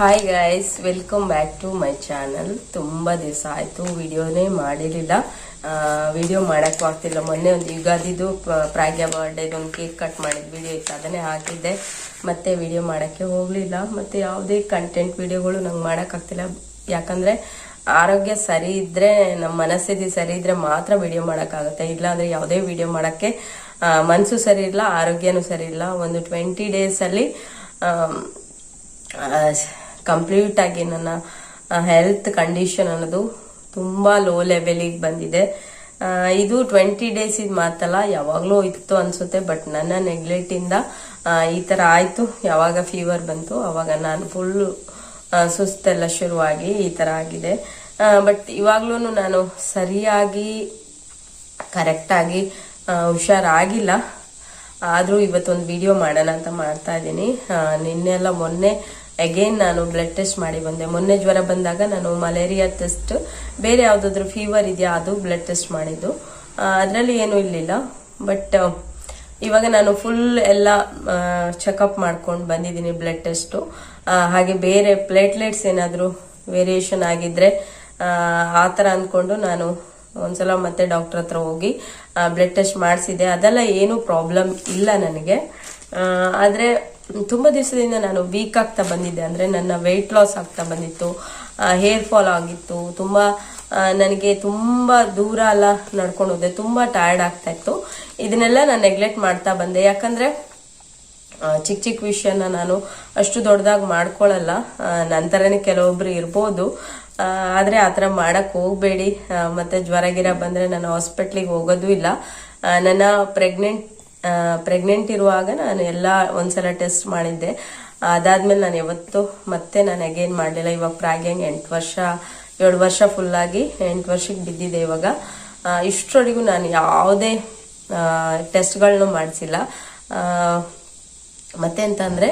Hi guys welcome back to my channel ತುಂಬ ದಿವಸ ಆಯಿತು, ವಿಡಿಯೋನೇ ಮಾಡಿರಲಿಲ್ಲ. ವಿಡಿಯೋ ಮಾಡೋಕ್ಕೂ ಆಗ್ತಿಲ್ಲ. ಮೊನ್ನೆ ಒಂದು ಯುಗಾದಿದು ಪ್ರಾಗ್ಯ ಬರ್ಡೇದು ಒಂದು ಕೇಕ್ ಕಟ್ ಮಾಡಿದ ವಿಡಿಯೋ ಇತ್ತು. ಅದನ್ನೇ ಹಾಕಿದ್ದೆ. ಮತ್ತೆ ವಿಡಿಯೋ ಮಾಡೋಕ್ಕೆ ಹೋಗಲಿಲ್ಲ. ಮತ್ತು ಯಾವುದೇ ಕಂಟೆಂಟ್ ವಿಡಿಯೋಗಳು ನಂಗೆ ಮಾಡೋಕ್ಕಾಗ್ತಿಲ್ಲ ಯಾಕಂದರೆ ಆರೋಗ್ಯ ಸರಿ ಇದ್ದರೆ ನಮ್ಮ ಮನಸ್ಥಿತಿ ಸರಿ ಇದ್ದರೆ ಮಾತ್ರ ವಿಡಿಯೋ ಮಾಡೋಕ್ಕಾಗುತ್ತೆ ಇಲ್ಲಾಂದರೆ ಯಾವುದೇ ವಿಡಿಯೋ ಮಾಡೋಕ್ಕೆ ಮನಸ್ಸು ಸರಿ ಇಲ್ಲ ಆರೋಗ್ಯನೂ ಸರಿ ಇಲ್ಲ ಒಂದು ಟ್ವೆಂಟಿ ಡೇಸಲ್ಲಿ ಕಂಪ್ಲೀಟ್ ಆಗಿ ನನ್ನ ಹೆಲ್ತ್ ಕಂಡೀಷನ್ ಅನ್ನೋದು ತುಂಬಾ ಲೋ ಲೆವೆಲಿಗೆ ಬಂದಿದೆ. ಇದು ಟ್ವೆಂಟಿ ಡೇಸ್ ಇದು ಮಾತಲ್ಲ ಯಾವಾಗಲೂ ಇತ್ತು ಅನ್ಸುತ್ತೆ ಬಟ್ ನನ್ನ ನೆಗ್ಲೆಕ್ಟ್ ಇಂದ ಈ ತರ ಆಯ್ತು. ಯಾವಾಗ ಫೀವರ್ ಬಂತು, ಅವಾಗ ನಾನು ಫುಲ್ ಸುಸ್ತೆಲ್ಲ ಶುರುವಾಗಿ ಈ ತರ ಆಗಿದೆ. ಬಟ್ ಇವಾಗ್ಲೂ ನಾನು ಸರಿಯಾಗಿ ಕರೆಕ್ಟಾಗಿ ಹುಷಾರಾಗಿಲ್ಲ. ಆದರೂ ಇವತ್ತೊಂದು ವಿಡಿಯೋ ಮಾಡೋಣ ಅಂತ ಮಾಡ್ತಾ ಇದ್ದೀನಿ. ನಿನ್ನೆಲ್ಲ ಮೊನ್ನೆ ಅಗೇನ್ ನಾನು ಬ್ಲಡ್ ಟೆಸ್ಟ್ ಮಾಡಿ ಬಂದೆ. ಮೊನ್ನೆ ಜ್ವರ ಬಂದಾಗ ನಾನು ಮಲೇರಿಯಾ ಟೆಸ್ಟ್ ಬೇರೆ ಯಾವುದಾದ್ರೂ ಫೀವರ್ ಇದೆಯಾ ಅದು ಬ್ಲಡ್ ಟೆಸ್ಟ್ ಮಾಡಿದ್ದು. ಅದರಲ್ಲಿ ಏನೂ ಇರಲಿಲ್ಲ. ಬಟ್ ಇವಾಗ ನಾನು ಫುಲ್ ಎಲ್ಲ ಚೆಕಪ್ ಮಾಡ್ಕೊಂಡು ಬಂದಿದ್ದೀನಿ ಬ್ಲಡ್ ಟೆಸ್ಟು ಹಾಗೆ ಬೇರೆ ಪ್ಲೇಟ್ಲೆಟ್ಸ್ ಏನಾದರೂ ವೇರಿಯೇಷನ್ ಆಗಿದ್ರೆ ಆ, ಥರ ಅಂದ್ಕೊಂಡು ನಾನು ಒಂದ್ಸಲ ಮತ್ತೆ ಡಾಕ್ಟರ್ ಹತ್ರ ಹೋಗಿ ಬ್ಲಡ್ ಟೆಸ್ಟ್ ಮಾಡಿಸಿದೆ ಅದೆಲ್ಲ ಏನು ಪ್ರಾಬ್ಲಮ್ ಇಲ್ಲ ನನಗೆ. ಆದ್ರೆ ತುಂಬಾ ದಿವಸದಿಂದ ನಾನು ವೀಕ್ ಆಗ್ತಾ ಬಂದಿದ್ದೆ. ಅಂದ್ರೆ ನನ್ನ ವೆಯ್ಟ್ ಲಾಸ್ ಆಗ್ತಾ ಬಂದಿತ್ತು. ಹೇರ್ ಫಾಲ್ ಆಗಿತ್ತು. ತುಂಬಾ ನನಗೆ ತುಂಬಾ ದೂರ ಎಲ್ಲ ನಡ್ಕೊಂಡು ಹೋದೆ. ತುಂಬಾ ಟಯರ್ಡ್ ಆಗ್ತಾ ಇತ್ತು. ಇದನ್ನೆಲ್ಲ ನಾನು ನೆಗ್ಲೆಕ್ಟ್ ಮಾಡ್ತಾ ಬಂದೆ. ಯಾಕಂದ್ರೆ ಚಿಕ್ಕ ಚಿಕ್ಕ ವಿಷಯನ ನಾನು ಅಷ್ಟು ದೊಡ್ಡದಾಗಿ ಮಾಡ್ಕೊಳ್ಳಲ್ಲ ನಂತರನೇ ಕೆಲವೊಬ್ರು ಇರ್ಬೋದು. ಆದರೆ ಆ ಥರ ಮಾಡಕ್ ಹೋಗಬೇಡಿ. ಮತ್ತೆ ಜ್ವರ ಗಿರ ಬಂದ್ರೆ ನಾನು ಹಾಸ್ಪಿಟ್ಲಿಗೆ ಹೋಗೋದು ಇಲ್ಲ. ನನ್ನ ಪ್ರೆಗ್ನೆಂಟ್ ಪ್ರೆಗ್ನೆಂಟ್ ಇರುವಾಗ ನಾನು ಎಲ್ಲ ಒಂದ್ಸಲ ಟೆಸ್ಟ್ ಮಾಡಿದ್ದೆ. ಅದಾದ್ಮೇಲೆ ನಾನು ಯಾವತ್ತು ಮತ್ತೆ ನಾನು ಅಗೇನ್ ಮಾಡಲಿಲ್ಲ. ಇವಾಗ ಪ್ರಾಗ್ಯಾಂಗ್ ಎಂಟು ವರ್ಷ, ಏಳು ವರ್ಷ ಫುಲ್ಲಾಗಿ ಎಂಟು ವರ್ಷಕ್ಕೆ ಬಿದ್ದಿದೆ ಇವಾಗ. ಇಷ್ಟರೊಳಗೂ ನಾನು ಯಾವುದೇ ಟೆಸ್ಟ್ಗಳನ್ನೂ ಮಾಡಿಸಿಲ್ಲ. ಮತ್ತೆ ಅಂತ ಅಂದ್ರೆ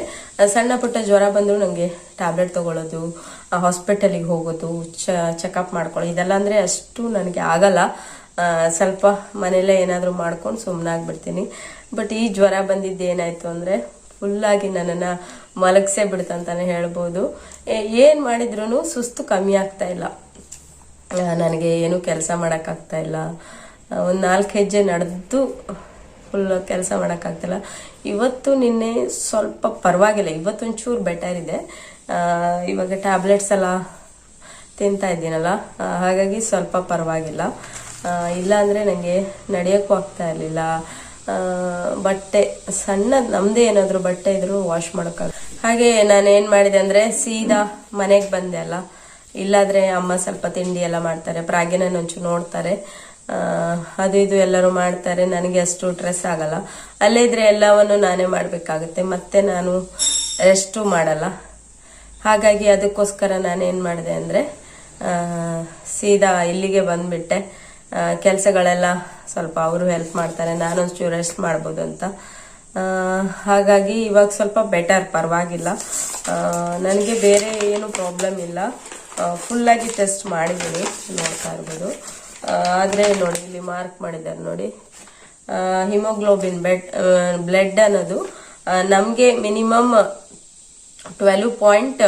ಸಣ್ಣ ಪುಟ್ಟ ಜ್ವರ ಬಂದರೂ ನನಗೆ ಟ್ಯಾಬ್ಲೆಟ್ ತಗೊಳ್ಳೋದು ಹಾಸ್ಪಿಟಲಿಗೆ ಹೋಗೋದು ಚೆಕಪ್ ಮಾಡ್ಕೊಳ್ಳೋದು, ಇದೆಲ್ಲ ಅಂದರೆ ಅಷ್ಟು ನನಗೆ ಆಗಲ್ಲ. ಸ್ವಲ್ಪ ಮನೆಯಲ್ಲೇ ಏನಾದರೂ ಮಾಡ್ಕೊಂಡು ಸುಮ್ಮನಾಗ್ಬಿಡ್ತೀನಿ ಬಟ್ ಈ ಜ್ವರ ಬಂದಿದ್ದು ಏನಾಯಿತು ಅಂದರೆ ಫುಲ್ಲಾಗಿ ನನ್ನನ್ನು ಮಲಗಿಸೇ ಬಿಡ್ತಂತಾನೆ ಹೇಳ್ಬೋದು. ಏನು ಮಾಡಿದ್ರೂ ಸುಸ್ತು ಕಮ್ಮಿ ಆಗ್ತಾ ಇಲ್ಲ. ನನಗೆ ಏನು ಕೆಲಸ ಮಾಡೋಕ್ಕಾಗ್ತಾ ಇಲ್ಲ. ಒಂದು ನಾಲ್ಕು ಹೆಜ್ಜೆ ನಡೆದು ಫುಲ್ ಕೆಲಸ ಮಾಡೋಕ್ಕಾಗ್ತಿಲ್ಲ ಇವತ್ತು ನಿನ್ನೆ ಸ್ವಲ್ಪ ಪರವಾಗಿಲ್ಲ ಇವತ್ತೊಂಚೂರು ಬೆಟರ್ ಇದೆ. ಇವಾಗ ಟ್ಯಾಬ್ಲೆಟ್ಸ್ ಎಲ್ಲ ತಿಂತಾ ಇದ್ದೀನಲ್ಲ ಹಾಗಾಗಿ ಸ್ವಲ್ಪ ಪರವಾಗಿಲ್ಲ. ಇಲ್ಲ ಅಂದ್ರೆ ನನಗೆ ನಡೆಯೋಕ್ಕೂ ಆಗ್ತಾ ಇರಲಿಲ್ಲ. ಬಟ್ಟೆ ಸಣ್ಣ ನಮ್ಮದೇ ಏನಾದರೂ ಬಟ್ಟೆ ಇದ್ರು ವಾಶ್ ಮಾಡೋಕ್ಕಾಗ ಹಾಗೆ ನಾನು ಏನು ಮಾಡಿದೆ ಅಂದರೆ ಸೀದಾ ಮನೆಗೆ ಬಂದೆ ಅಲ್ಲ. ಇಲ್ಲಾದ್ರೆ ಅಮ್ಮ ಸ್ವಲ್ಪ ತಿಂಡಿ ಎಲ್ಲ ಮಾಡ್ತಾರೆ ಪ್ರಾಗಿನ ಒಂಚೂರು ನೋಡ್ತಾರೆ. ಅದು ಇದು ಎಲ್ಲರೂ ಮಾಡ್ತಾರೆ, ನನಗೆ ಅಷ್ಟು ಸ್ಟ್ರೆಸ್ ಆಗಲ್ಲ. ಅಲ್ಲೇ ಇದ್ರೆ ಎಲ್ಲವನ್ನು ನಾನೇ ಮಾಡಬೇಕಾಗುತ್ತೆ, ಮತ್ತೆ ನಾನು ರೆಸ್ಟು ಮಾಡಲ್ಲ. ಹಾಗಾಗಿ ಅದಕ್ಕೋಸ್ಕರ ನಾನೇನು ಮಾಡಿದೆ ಅಂದರೆ ಸೀದಾ ಇಲ್ಲಿಗೆ ಬಂದ್ಬಿಟ್ಟೆ. ಕೆಲಸಗಳೆಲ್ಲ ಸ್ವಲ್ಪ ಅವರು ಹೆಲ್ಪ್ ಮಾಡ್ತಾರೆ, ನಾನೊಂಚೂರು ರೆಸ್ಟ್ ಮಾಡ್ಬೋದು ಅಂತ. ಹಾಗಾಗಿ ಇವಾಗ ಸ್ವಲ್ಪ ಬೆಟರ್ ಪರವಾಗಿಲ್ಲ. ನನಗೆ ಬೇರೆ ಏನು ಪ್ರಾಬ್ಲಮ್ ಇಲ್ಲ. ಫುಲ್ಲಾಗಿ ಟೆಸ್ಟ್ ಮಾಡಿದ್ದೀನಿ, ನೋಡ್ತಾ ಇರ್ಬೋದು. ಆದರೆ ನೋಡಿ, ಇಲ್ಲಿ ಮಾರ್ಕ್ ಮಾಡಿದ್ದಾರೆ ನೋಡಿ. ಹಿಮೋಗ್ಲೋಬಿನ್ ಬೆಡ್ ಬ್ಲಡ್ ಅನ್ನೋದು ನಮಗೆ ಮಿನಿಮಮ್ ಟ್ವೆಲ್ವ್ ಪಾಯಿಂಟ್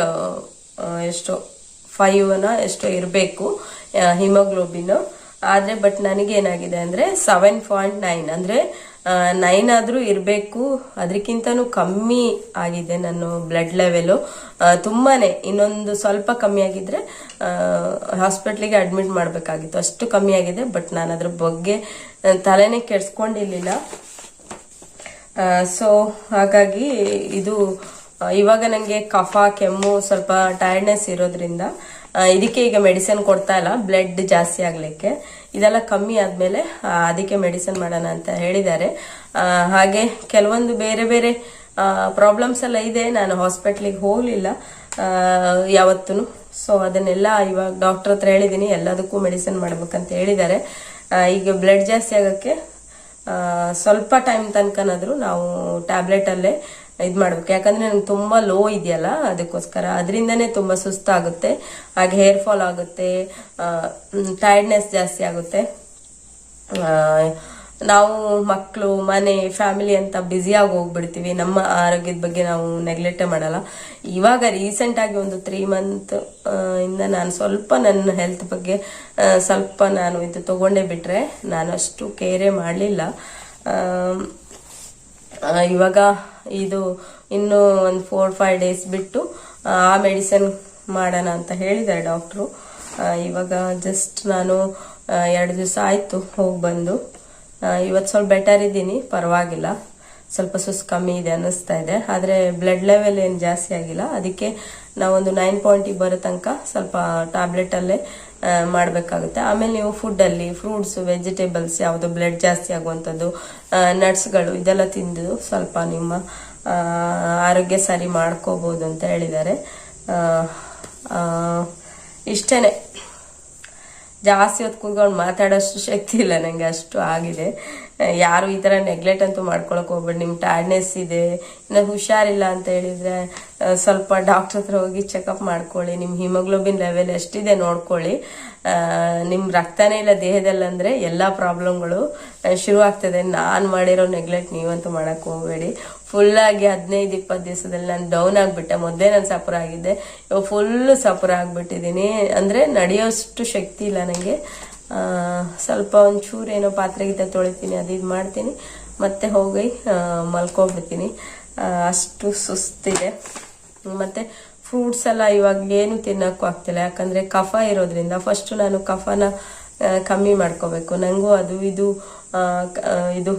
ಎಷ್ಟು ಫೈವ್ನ ಎಷ್ಟು ಇರಬೇಕು ಹಿಮೋಗ್ಲೋಬಿನ್ ಆದರೆ ಬಟ್ ನನಗೆ ಏನಾಗಿದೆ ಅಂದರೆ ಸೆವೆನ್ ಪಾಯಿಂಟ್ ನೈನ್ ಅಂದರೆ ನೈನ್ ಆದರೂ ಇರಬೇಕು. ಅದಕ್ಕಿಂತನೂ ಕಮ್ಮಿ ಆಗಿದೆ ನನ್ನ ಬ್ಲಡ್ ಲೆವೆಲು ತುಂಬಾನೇ, ಇನ್ನೊಂದು ಸ್ವಲ್ಪ ಕಮ್ಮಿ ಆಗಿದ್ರೆ ಹಾಸ್ಪಿಟ್ಲಿಗೆ ಅಡ್ಮಿಟ್ ಮಾಡಬೇಕಾಗಿತ್ತು. ಅಷ್ಟು ಕಮ್ಮಿ ಆಗಿದೆ ಬಟ್ ನಾನು ಅದ್ರ ಬಗ್ಗೆ ತಲೆನೇ ಕೆಡ್ಸ್ಕೊಂಡಿರ್ಲಿಲ್ಲ. ಸೊ ಹಾಗಾಗಿ ಇದು ಇವಾಗ ನನಗೆ ಕಫ, ಕೆಮ್ಮು ಸ್ವಲ್ಪ ಟೈರ್ಡ್ನೆಸ್ ಇರೋದ್ರಿಂದ ಇದಕ್ಕೆ ಈಗ ಮೆಡಿಸಿನ್ ಕೊಡ್ತಾ ಇಲ್ಲ ಬ್ಲಡ್ ಜಾಸ್ತಿ ಆಗ್ಲಿಕ್ಕೆ. ಇದೆಲ್ಲ ಕಮ್ಮಿ ಆದ್ಮೇಲೆ ಅದಕ್ಕೆ ಮೆಡಿಸಿನ್ ಮಾಡೋಣ ಅಂತ ಹೇಳಿದ್ದಾರೆ. ಹಾಗೆ ಕೆಲವೊಂದು ಬೇರೆ ಬೇರೆ ಪ್ರಾಬ್ಲಮ್ಸ್ ಎಲ್ಲ ಇದೆ. ನಾನು ಹಾಸ್ಪಿಟ್ಲಿಗೆ ಹೋಗಲಿಲ್ಲ ಯಾವತ್ತೂ ಸೊ ಅದನ್ನೆಲ್ಲ ಇವಾಗ ಡಾಕ್ಟರ್ ಹತ್ರ ಹೇಳಿದ್ದೀನಿ ಎಲ್ಲದಕ್ಕೂ ಮೆಡಿಸಿನ್ ಮಾಡ್ಬೇಕಂತ ಹೇಳಿದ್ದಾರೆ. ಈಗ ಬ್ಲಡ್ ಜಾಸ್ತಿ ಆಗೋಕ್ಕೆ ಸ್ವಲ್ಪ ಟೈಮ್ ತನಕನಾದರೂ ನಾವು ಟ್ಯಾಬ್ಲೆಟ್ ಅಲ್ಲೇ ಇದು ಮಾಡ್ಬೇಕು. ಯಾಕಂದ್ರೆ ನಂಗೆ ತುಂಬಾ ಲೋ ಇದೆಯಲ್ಲ, ಅದಕ್ಕೋಸ್ಕರ. ಅದರಿಂದನೇ ತುಂಬಾ ಸುಸ್ತಾಗುತ್ತೆ. ಹಾಗೆ ಹೇರ್ ಫಾಲ್ ಆಗುತ್ತೆ ಟೈರ್ಡ್ನೆಸ್ ಜಾಸ್ತಿ ಆಗುತ್ತೆ. ನಾವು ಮಕ್ಕಳು ಮನೆ ಫ್ಯಾಮಿಲಿ ಅಂತ ಬ್ಯುಸಿಯಾಗಿ ಹೋಗ್ಬಿಡ್ತೀವಿ. ನಮ್ಮ ಆರೋಗ್ಯದ ಬಗ್ಗೆ ನಾವು ನೆಗ್ಲೆಕ್ಟೇ ಮಾಡಲ್ಲ. ಇವಾಗ ರೀಸೆಂಟ್ ಆಗಿ ಒಂದು ತ್ರೀ ಮಂತ್ ಇಂದ ನಾನು ಸ್ವಲ್ಪ ನನ್ನ ಹೆಲ್ತ್ ಬಗ್ಗೆ ಸ್ವಲ್ಪ ನಾನು ಇದು ತಗೊಂಡೇ ಬಿಟ್ರೆ ನಾನು ಅಷ್ಟು ಕೇರೇ ಮಾಡಲಿಲ್ಲ. ಇವಾಗ ಇದು ಇನ್ನು ಒಂದು ಫೋರ್ ಫೈವ್ ಡೇಸ್ ಬಿಟ್ಟು, ಆ ಮೆಡಿಸನ್ ಮಾಡೋಣ ಅಂತ ಹೇಳಿದ್ದಾರೆ ಡಾಕ್ಟ್ರು ಇವಾಗ ಜಸ್ಟ್ ನಾನು ಎರಡು ದಿವಸ ಆಯಿತು ಹೋಗಿ ಬಂದು. ಇವತ್ತು ಸ್ವಲ್ಪ ಬೆಟರ್ ಇದ್ದೀನಿ, ಪರವಾಗಿಲ್ಲ. ಸ್ವಲ್ಪ ಸುಸ್ ಕಮ್ಮಿ ಇದೆ ಅನ್ನಿಸ್ತಾ ಇದೆ. ಆದರೆ ಬ್ಲಡ್ ಲೆವೆಲ್ ಏನು ಜಾಸ್ತಿ ಆಗಿಲ್ಲ. ಅದಕ್ಕೆ ನಾವೊಂದು ನೈನ್ ಪಾಯಿಂಟಿಗೆ ಬರೋ ತನಕ ಸ್ವಲ್ಪ ಟ್ಯಾಬ್ಲೆಟಲ್ಲೇ ಮಾಡಬೇಕಾಗುತ್ತೆ. ಆಮೇಲೆ ನೀವು ಫುಡ್ಡಲ್ಲಿ ಫ್ರೂಟ್ಸ್ ವೆಜಿಟೇಬಲ್ಸ್ ಯಾವುದು ಬ್ಲಡ್ ಜಾಸ್ತಿ ಆಗುವಂಥದ್ದು ನಟ್ಸ್ಗಳು ಇದೆಲ್ಲ ತಿಂದು ಸ್ವಲ್ಪ ನಿಮ್ಮ ಆರೋಗ್ಯ ಸರಿ ಮಾಡ್ಕೋಬೋದು ಅಂತ ಹೇಳಿದ್ದಾರೆ. ಇಷ್ಟೇ ಜಾಸ್ತಿ ಹೊತ್ತು ಕೂತ್ಕೊಂಡು ಮಾತಾಡೋಷ್ಟು ಶಕ್ತಿ ಇಲ್ಲ ನನಗೆ ಅಷ್ಟು ಆಗಿದೆ. ಯಾರು ಈ ಥರ ನೆಗ್ಲೆಕ್ಟ್ ಅಂತೂ ಮಾಡ್ಕೊಳಕ್ ಹೋಗ್ಬೇಡಿ ನಿಮ್ಮ ಟೈರ್ಡ್ನೆಸ್ ಇದೆ ಇನ್ನು ಹುಷಾರಿಲ್ಲ ಅಂತ ಹೇಳಿದ್ರೆ ಸ್ವಲ್ಪ ಡಾಕ್ಟ್ರ್ ಹತ್ರ ಹೋಗಿ ಚೆಕಪ್ ಮಾಡ್ಕೊಳ್ಳಿ ನಿಮ್ಮ ಹಿಮೋಗ್ಲೋಬಿನ್ ಲೆವೆಲ್ ಎಷ್ಟಿದೆ ನೋಡ್ಕೊಳ್ಳಿ. ನಿಮ್ಮ ರಕ್ತನೇ ಇಲ್ಲ ದೇಹದಲ್ಲಂದರೆ ಎಲ್ಲ ಪ್ರಾಬ್ಲಮ್ಗಳು ಶುರು ಆಗ್ತದೆ ನಾನು ಮಾಡಿರೋ ನೆಗ್ಲೆಕ್ಟ್ ನೀವಂತೂ ಮಾಡೋಕ್ಕೆ ಹೋಗಬೇಡಿ. ಫುಲ್ಲಾಗಿ ಹದಿನೈದು ಇಪ್ಪತ್ತು ದಿವಸದಲ್ಲಿ ನಾನು ಡೌನ್ ಆಗಿಬಿಟ್ಟೆ. ಮೊದಲೇ ನಾನು ಸಫರ್ ಆಗಿದ್ದೆ. ಇವಾಗ ಫುಲ್ ಸಫರ್ ಆಗಿಬಿಟ್ಟಿದ್ದೀನಿ. ಅಂದರೆ ನಡೆಯೋಷ್ಟು ಶಕ್ತಿ ಇಲ್ಲ ನನಗೆ ಸ್ವಲ್ಪ ಒಂಚೂರು ಏನೋ ಪಾತ್ರೆ ಗೀತೆ ತೊಳಿತೀನಿ, ಅದು ಇದು ಮಾಡ್ತೀನಿ. ಮತ್ತೆ ಹೋಗಿ ಮಲ್ಕೊಬಿಡ್ತೀನಿ ಅಷ್ಟು ಸುಸ್ತಿದೆ. ಮತ್ತು ಫ್ರೂಟ್ಸ್ ಎಲ್ಲ ಇವಾಗ ಏನು ತಿನ್ನೋಕ್ಕೂ ಆಗ್ತಿಲ್ಲ. ಯಾಕಂದರೆ ಕಫ ಇರೋದ್ರಿಂದ ಫಸ್ಟು ನಾನು ಕಫನ ಕಮ್ಮಿ ಮಾಡ್ಕೋಬೇಕು. ನನಗೂ ಅದು, ಇದು ಇದು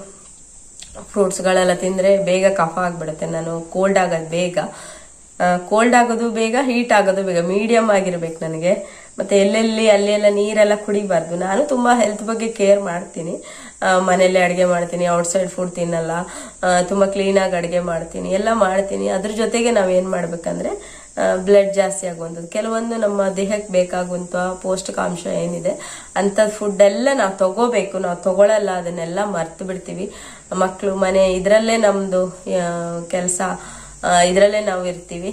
ಫ್ರೂಟ್ಸ್ಗಳೆಲ್ಲ ತಿಂದರೆ ಬೇಗ ಕಫ ಆಗಿಬಿಡುತ್ತೆ. ನಾನು ಕೋಲ್ಡ್ ಆಗೋದು ಬೇಗ. ಕೋಲ್ಡ್ ಆಗೋದು ಬೇಗ ಹೀಟ್ ಆಗೋದು ಬೇಗ. ಮೀಡಿಯಮ್ ಆಗಿರ್ಬೇಕು ನನಗೆ. ಮತ್ತೆ ಎಲ್ಲೆಲ್ಲಿ, ಅಲ್ಲೆಲ್ಲ ನೀರೆಲ್ಲ ಕುಡಿಬಾರ್ದು. ನಾನು ತುಂಬಾ ಹೆಲ್ತ್ ಬಗ್ಗೆ ಕೇರ್ ಮಾಡ್ತೀನಿ. ಮನೆಯಲ್ಲೇ ಅಡುಗೆ ಮಾಡ್ತೀನಿ ಔಟ್ಸೈಡ್ ಫುಡ್ ತಿನ್ನಲ್ಲ. ತುಂಬಾ ಕ್ಲೀನಾಗಿ ಅಡುಗೆ ಮಾಡ್ತೀನಿ. ಎಲ್ಲ ಮಾಡ್ತೀನಿ. ಅದ್ರ ಜೊತೆಗೆ ನಾವೇನು ಮಾಡ್ಬೇಕಂದ್ರೆ ಬ್ಲಡ್ ಜಾಸ್ತಿ ಆಗುವಂಥದ್ದು. ಕೆಲವೊಂದು ನಮ್ಮ ದೇಹಕ್ಕೆ ಬೇಕಾಗುವಂಥ ಪೌಷ್ಟಿಕಾಂಶ ಏನಿದೆ ಅಂಥದ್ದು ಫುಡ್ ಎಲ್ಲ ನಾವು ತಗೋಬೇಕು. ನಾವು ತಗೊಳ್ಳಲ್ಲ ಅದನ್ನೆಲ್ಲ ಮರ್ತು ಬಿಡ್ತೀವಿ. ಮಕ್ಕಳು ಮನೆ, ಇದರಲ್ಲೇ ನಮ್ಮದು ಕೆಲಸ ಇದರಲ್ಲೇ ನಾವು ಇರ್ತೀವಿ.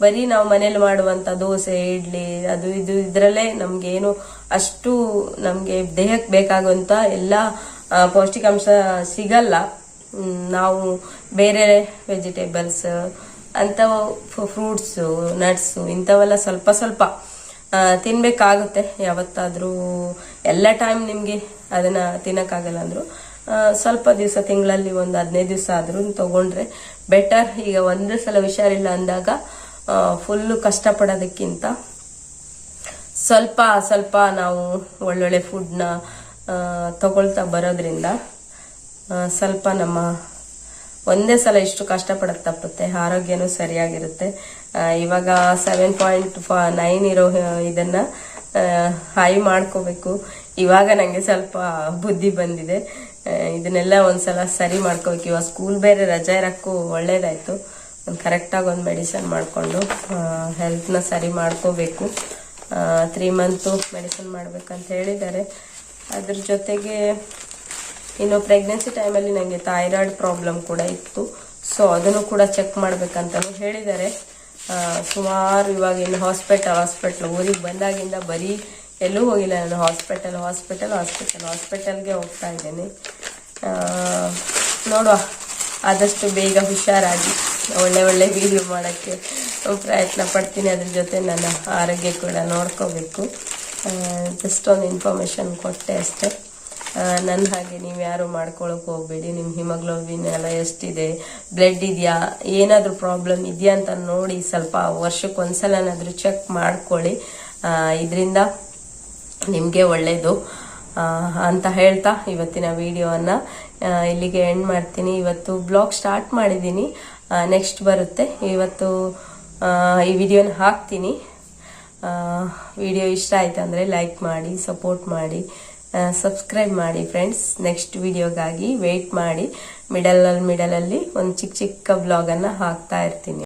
ಬರೀ ನಾವು ಮನೇಲಿ ಮಾಡುವಂಥ ದೋಸೆ, ಇಡ್ಲಿ, ಅದು ಇದು ಇದರಲ್ಲೇ ನಮಗೇನು ಅಷ್ಟು ನಮಗೆ ದೇಹಕ್ಕೆ ಬೇಕಾಗುವಂಥ ಎಲ್ಲ ಪೌಷ್ಟಿಕಾಂಶ ಸಿಗಲ್ಲ. ನಾವು ಬೇರೆ ವೆಜಿಟೇಬಲ್ಸ್ ಅಂಥವು ಫ್ರೂಟ್ಸು ನಟ್ಸು ಇಂಥವೆಲ್ಲ ಸ್ವಲ್ಪ ಸ್ವಲ್ಪ ತಿನ್ಬೇಕಾಗುತ್ತೆ. ಯಾವತ್ತಾದರೂ ಎಲ್ಲ ಟೈಮ್ ನಿಮಗೆ ಅದನ್ನ ತಿನ್ನೋಕ್ಕಾಗಲ್ಲ ಅಂದ್ರು. ಸ್ವಲ್ಪ ದಿವಸ, ತಿಂಗಳಲ್ಲಿ ಒಂದು ಹದಿನೈದು ದಿವಸ ಆದ್ರೂ ತಗೊಂಡ್ರೆ ಬೆಟರ್ ಈಗ ಒಂದೇ ಸಲ ಹುಷಾರಿಲ್ಲ ಅಂದಾಗ ಫುಲ್ಲು ಕಷ್ಟಪಡೋದಕ್ಕಿಂತ ಸ್ವಲ್ಪ ಸ್ವಲ್ಪ ನಾವು ಒಳ್ಳೊಳ್ಳೆ ಫುಡ್ನ ತಗೊಳ್ತಾ ಬರೋದ್ರಿಂದ ಸ್ವಲ್ಪ ನಮ್ಮ ಒಂದೇ ಸಲ ಇಷ್ಟು ಕಷ್ಟಪಡೋದು ತಪ್ಪುತ್ತೆ, ಆರೋಗ್ಯನು ಸರಿಯಾಗಿರುತ್ತೆ. ಇವಾಗ ಸೆವೆನ್ ಪಾಯಿಂಟ್ ನೈನ್ ಇರೋ ಇದನ್ನ ಹೈ ಮಾಡ್ಕೋಬೇಕು. ಇವಾಗ ನನಗೆ ಸ್ವಲ್ಪ ಬುದ್ಧಿ ಬಂದಿದೆ. ಇದನ್ನೆಲ್ಲ ಒಂದ್ಸಲ ಸರಿ ಮಾಡ್ಕೋಬೇಕು. ಇವಾಗ ಸ್ಕೂಲ್ ಬೇರೆ ರಜೆ ಇರೋಕ್ಕೂ ಒಳ್ಳೇದಾಯ್ತು. ಒಂದು ಕರೆಕ್ಟಾಗಿ ಒಂದು ಮೆಡಿಸನ್ ಮಾಡಿಕೊಂಡು ಹೆಲ್ತ್ನ ಸರಿ ಮಾಡ್ಕೋಬೇಕು. ತ್ರೀ ಮಂತು ಮೆಡಿಸನ್ ಮಾಡ್ಬೇಕಂತ ಹೇಳಿದ್ದಾರೆ. ಅದ್ರ ಜೊತೆಗೆ ಇನ್ನು ಪ್ರೆಗ್ನೆನ್ಸಿ ಟೈಮಲ್ಲಿ ನನಗೆ ಥೈರಾಯ್ಡ್ ಪ್ರಾಬ್ಲಮ್ ಕೂಡ ಇತ್ತು. ಸೊ ಅದನ್ನು ಕೂಡ ಚೆಕ್ ಮಾಡಬೇಕಂತಲೂ ಹೇಳಿದ್ದಾರೆ. ಸುಮಾರು ಇವಾಗ ಇನ್ನು ಹಾಸ್ಪಿಟಲ್ ಹಾಸ್ಪಿಟ್ಲ್ ಊರಿಗೆ ಬಂದಾಗಿಂದ ಬರೀ ಎಲ್ಲೂ ಹೋಗಿಲ್ಲ ನಾನು. ಹಾಸ್ಪಿಟಲ್ ಹಾಸ್ಪಿಟಲ್ ಹಾಸ್ಪಿಟಲ್ ಹಾಸ್ಪಿಟಲ್ಗೆ ಹೋಗ್ತಾ ಇದ್ದೇನೆ. ನೋಡುವ. ಆದಷ್ಟು ಬೇಗ ಹುಷಾರಾಗಿ ಒಳ್ಳೆ ಒಳ್ಳೆ ವಿಡಿಯೋ ಮಾಡೋಕ್ಕೆ ಪ್ರಯತ್ನ ಪಡ್ತೀನಿ. ಅದ್ರ ಜೊತೆ ನನ್ನ ಆರೋಗ್ಯ ಕೂಡ ನೋಡ್ಕೋಬೇಕು. ಜಸ್ಟ್ ಒಂದು ಇನ್ಫಾರ್ಮೇಷನ್ ಕೊಟ್ಟೆ ಅಷ್ಟೇ. ನನ್ನ ಹಾಗೆ ನೀವು ಯಾರು ಮಾಡ್ಕೊಳಕ್ ಹೋಗ್ಬೇಡಿ ನಿಮ್ಮ ಹಿಮೋಗ್ಲೋಬಿನ್ ಎಲ್ಲ ಎಷ್ಟಿದೆ ಬ್ಲಡ್ ಇದೆಯಾ, ಏನಾದರೂ ಪ್ರಾಬ್ಲಮ್ ಇದೆಯಾ ಅಂತ ನೋಡಿ ಸ್ವಲ್ಪ ವರ್ಷಕ್ಕೆ ಒಂದ್ಸಲನಾದರೂ ಚೆಕ್ ಮಾಡ್ಕೊಳ್ಳಿ. ಇದರಿಂದ ನಿಮಗೆ ಒಳ್ಳೆಯದು ಅಂತ ಹೇಳ್ತಾ ಇವತ್ತಿನ ವಿಡಿಯೋವನ್ನು. ಇಲ್ಲಿಗೆ ಎಂಡ್ ಮಾಡ್ತೀನಿ. ಇವತ್ತು ಬ್ಲಾಗ್ ಸ್ಟಾರ್ಟ್ ಮಾಡಿದ್ದೀನಿ. ನೆಕ್ಸ್ಟ್ ಬರುತ್ತೆ. ಇವತ್ತು ಈ ವಿಡಿಯೋನ ಹಾಕ್ತೀನಿ. ವಿಡಿಯೋ ಇಷ್ಟ ಆಯ್ತಂದ್ರೆ ಲೈಕ್ ಮಾಡಿ ಸಪೋರ್ಟ್ ಮಾಡಿ. ಸಬ್ಸ್ಕ್ರೈಬ್ ಮಾಡಿ ಫ್ರೆಂಡ್ಸ್ ನೆಕ್ಸ್ಟ್ ವಿಡಿಯೋಗಾಗಿ ವೆಯ್ಟ್ ಮಾಡಿ. ಮಿಡಲಲ್ಲಿ ಮಿಡಲಲ್ಲಿ ಒಂದು ಚಿಕ್ಕ ಚಿಕ್ಕ ಬ್ಲಾಗನ್ನು ಹಾಕ್ತಾ ಇರ್ತೀನಿ.